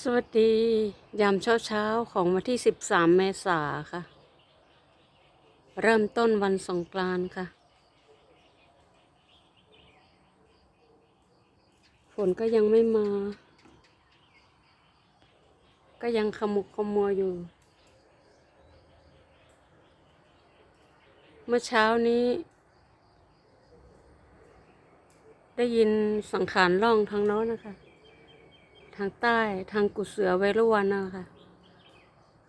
สวัสดียามเช้าเช้าของวันที่ 13 เมษาค่ะ เริ่มต้นวันสงกรานต์ค่ะ ฝนก็ยังไม่มา ก็ยังขมุกขมัวอยู่ เมื่อเช้านี้ ได้ยินสังขารล่องทางโน้นนะคะ ทางใต้ทางกุเสือเวรุวันนะคะ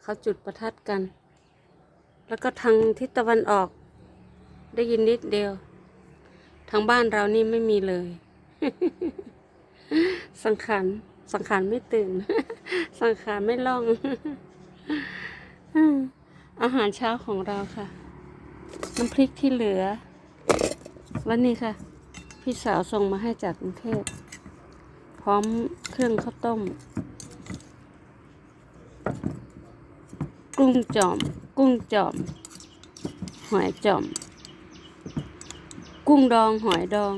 เขาจุดประทัดกัน แล้วก็ทางทิศตะวันออก ได้ยินนิดเดียว ทางบ้านเรานี่ไม่มีเลย สังขารสังขารไม่ตื่น สังขารไม่ล่อง อาหารเช้าของเราค่ะ น้ำพริกที่เหลือแล้วนี่ค่ะ พี่สาวส่งมาให้จากกรุงเทพ ร้อมเครื่องข้าวต้ม กุ้งจอม กุ้งจอม หอยจอม กุ้งดองหอยดอง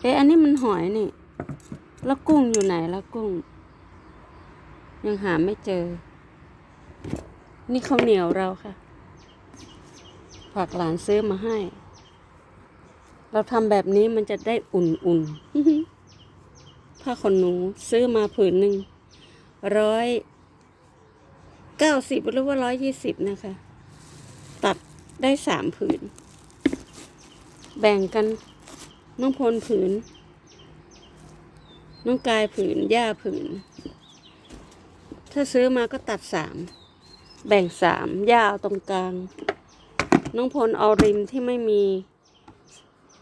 เอ๊ะอันนี้มันหอยนี่ แล้วกุ้งอยู่ไหนแล้วกุ้ง ยังหาไม่เจอ นี่ข้าวเหนียวเราค่ะฝากหลานซื้อมาให้เราทำแบบนี้มันจะได้อุ่นๆ ผ้าขนหนูซื้อมาผืนหนึ่งร้อยเก้าสิบหรือว่าร้อยยี่สิบนะคะ ตัดได้สามผืน แบ่งกันน้องพลผืน น้องกายผืนย่าผืน ถ้าซื้อมาก็ตัดสามแบ่งสามย่าเอาตรงกลาง น้องพลเอาริมที่ไม่มี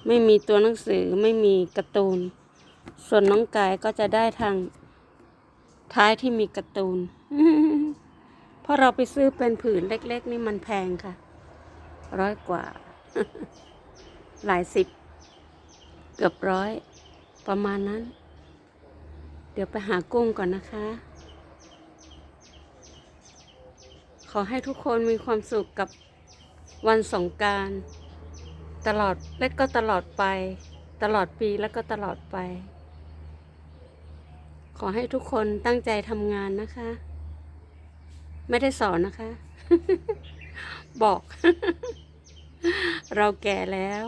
ไม่มีตัวหนังสือไม่มีการ์ตูน ส่วนน้องกายก็จะได้ทางท้ายที่มีการ์ตูน เพราะเราไปซื้อเป็นผืนเล็ก ๆ นี่มันแพงค่ะ ร้อยกว่า หลายสิบ เกือบร้อย ประมาณนั้น เดี๋ยวไปหากุ้งก่อนนะคะ ขอให้ทุกคนมีความสุขกับวันสงการ ตลอดและก็ตลอดไป ตลอดปีแล้วก็ตลอดไป ขอให้ทุกคนตั้งใจทำงานนะคะ ไม่ได้สอนนะคะ บอก เราแก่แล้ว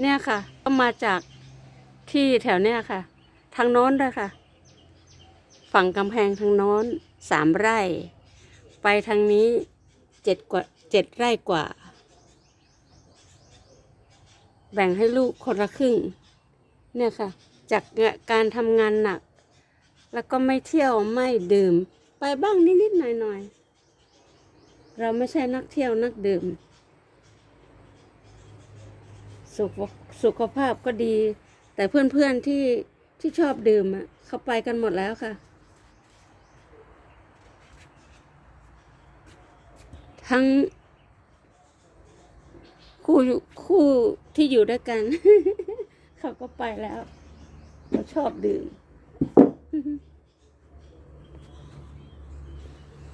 เนี่ยค่ะ ก็มาจากที่แถวเนี้ยค่ะ ทางโน้นด้วยค่ะ ฝั่งกำแพงทางโน้นสามไร่ ไปทางนี้เจ็ดกว่าเจ็ดไร่กว่า แบ่งให้ลูกคนละครึ่ง เนี่ยค่ะ จากการทำงานหนัก แล้วก็ไม่เที่ยวไม่ดื่ม ไปบ้างนิดๆหน่อยๆ เราไม่ใช่นักเที่ยวนักดื่ม สุขสุขภาพก็ดี แต่เพื่อนๆที่ที่ชอบดื่มอะเขาไปกันหมดแล้วค่ะ ทั้งคู่คู่ที่อยู่ด้วยกัน เขาก็ไปแล้วเขาชอบดื่ม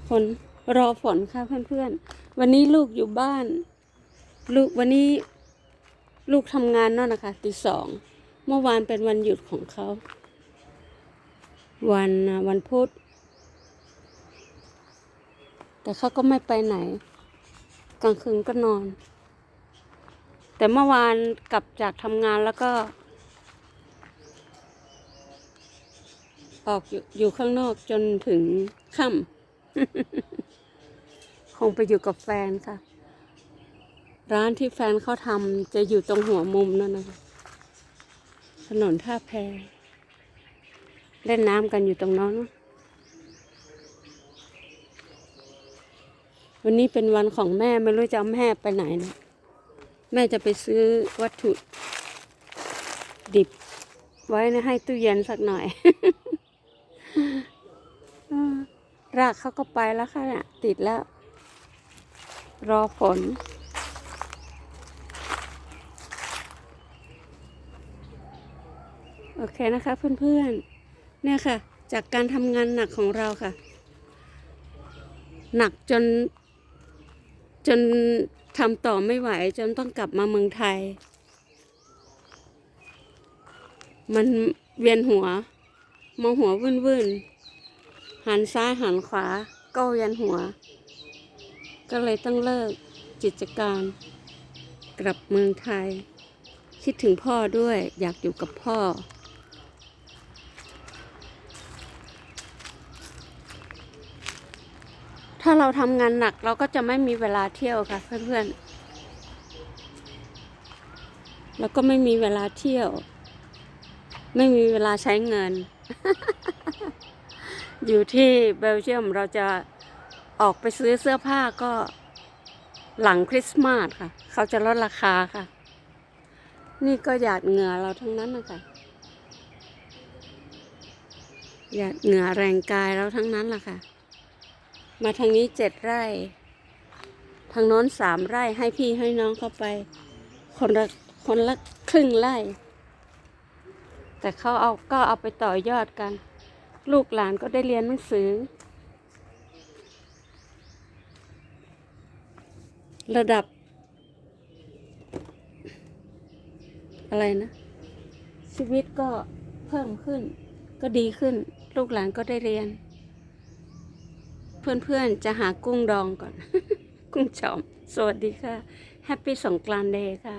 ฝนรอฝนค่ะเพื่อนๆ วันนี้ลูกอยู่บ้าน ลูกวันนี้ลูกทำงานนั่นนะคะตีสอง เมื่อวานเป็นวันหยุดของเขา วันวันพุธ แต่เขาก็ไม่ไปไหน กลางคืนก็นอน แต่เมื่อวานกลับจากทำงานแล้วก็ ออกอยู่อยู่ข้างนอกจนถึงค่ำคงไปอยู่กับแฟนค่ะ ร้านที่แฟนเขาทำจะอยู่ตรงหัวมุมนั่นนะคะถนนท่าแพเล่นน้ำกันอยู่ตรงนั้นวันนี้เป็นวันของแม่ไม่รู้จะเอาแม่ไปไหนนะ แม่จะไปซื้อวัตถุดิบ ไว้นะให้ตู้เย็นสักหน่อย รากเขาก็ไปแล้วค่ะเนี่ยติดแล้ว รอฝนโอเคนะคะเพื่อนๆ เนี่ยค่ะ จากการทำงานหนักของเราค่ะ หนักจนจน ทำต่อไม่ไหวจนต้องกลับมาเมืองไทย มันเวียนหัวมองหัววื่นๆหันซ้ายหันขวา ก็เวียนหัว ก็เลยต้องเลิกกิจการ กลับเมืองไทย คิดถึงพ่อด้วยอยากอยู่กับพ่อ ถ้าเราทำงานหนักเราก็จะไม่มีเวลาเที่ยวค่ะเพื่อนๆ แล้วก็ไม่มีเวลาเที่ยว ไม่มีเวลาใช้เงิน อยู่ที่เบลเยียมเราจะออกไปซื้อเสื้อผ้าก็หลังคริสต์มาสค่ะ เขาจะลดราคาค่ะ นี่ก็หยาดเหงื่อเราทั้งนั้นนะคะหยาดเหงื่อแรงกายเราทั้งนั้นแหละค่ะ มาทางนี้เจ็ดไร่ ทางโน้นสามไร่ให้พี่ให้น้องเข้าไป คนละคนละครึ่งไร่ แต่เขาเอาก็เอาไปต่อยอดกัน ลูกหลานก็ได้เรียนหนังสือ ระดับ อะไรนะ ชีวิตก็เพิ่มขึ้น ก็ดีขึ้น ลูกหลานก็ได้เรียน เพื่อนๆ จะหากุ้งดองก่อน กุ้งจอม สวัสดีค่ะ แฮปปี้สงกรานต์เดย์ค่ะ